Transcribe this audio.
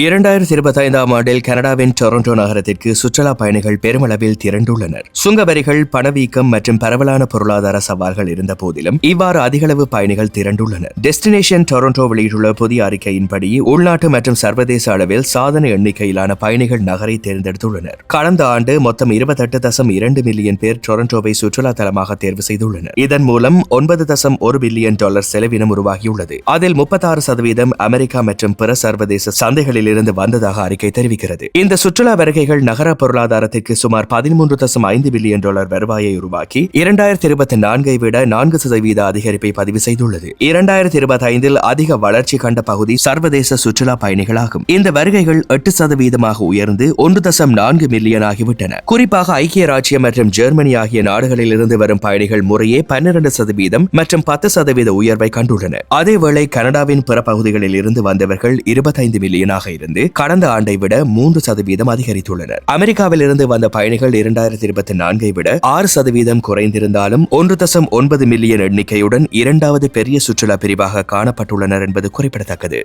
இரண்டாயிரத்தி இருபத்தி ஐந்தாம் ஆண்டில் கனடாவின் டொரண்டோ நகரத்திற்கு சுற்றுலா பயணிகள் பெருமளவில் திரண்டுள்ளனர். சுங்க வரிகள் பணவீக்கம் மற்றும் பரவலான பொருளாதார சவால்கள் இருந்த போதிலும் இவ்வாறு அதிகளவு பயணிகள் திரண்டுள்ளனர். டெஸ்டினேஷன் டொரண்டோ வெளியிட்டுள்ள புதிய அறிக்கையின்படி உள்நாட்டு மற்றும் சர்வதேச அளவில் சாதனை எண்ணிக்கையிலான பயணிகள் நகரை தேர்ந்தெடுத்துள்ளனர். கடந்த ஆண்டு மொத்தம் இருபத்தெட்டு தசம் இரண்டு மில்லியன் பேர் டொரண்டோவை சுற்றுலா தலமாக தேர்வு செய்துள்ளனர். இதன் மூலம் ஒன்பது தசம் ஒரு பில்லியன் டாலர் செலவினம் உருவாகியுள்ளது. அதில் முப்பத்தாறு சதவீதம் அமெரிக்கா மற்றும் பிற சர்வதேச சந்தைகளில் இருந்து வந்ததாக அறிக்கை தெரிவிக்கிறது. இந்த சுற்றுலா வருகைகள் நகர பொருளாதாரத்திற்கு சுமார் பதிமூன்று தசம் ஐந்து பில்லியன் டாலர் வருவாயை உருவாக்கி இரண்டாயிரத்தி இருபத்தி நான்கை விட நான்கு சதவீத அதிகரிப்பை பதிவு செய்துள்ளது. இரண்டாயிரத்தி இருபத்தி ஐந்தில் அதிக வளர்ச்சி கண்ட பகுதி சர்வதேச சுற்றுலா பயணிகளாகும். இந்த வருகைகள் எட்டு சதவீதமாக உயர்ந்து ஒன்று தசம் நான்கு மில்லியன் ஆகிவிட்டன. குறிப்பாக ஐக்கிய ராஜ்யம் மற்றும் ஜெர்மனி ஆகிய நாடுகளில் இருந்து வரும் பயணிகள் முறையே பன்னிரண்டு சதவீதம் மற்றும் பத்து சதவீத உயர்வை கண்டுள்ளனர். அதேவேளை கனடாவின் பிற பகுதிகளில் இருந்து வந்தவர்கள் இருபத்தைந்து மில்லியனாக இருந்து கடந்த ஆண்டை விட மூன்று சதவீதம் அதிகரித்துள்ளனர். அமெரிக்காவில் இருந்து வந்த பயணிகள் இரண்டாயிரத்தி இருபத்தி நான்கை விட ஆறு சதவீதம் குறைந்திருந்தாலும் ஒன்று தசம் ஒன்பது மில்லியன் எண்ணிக்கையுடன் இரண்டாவது பெரிய சுற்றுலா பிரிவாக காணப்பட்டுள்ளனர் என்பது குறிப்பிடத்தக்கது.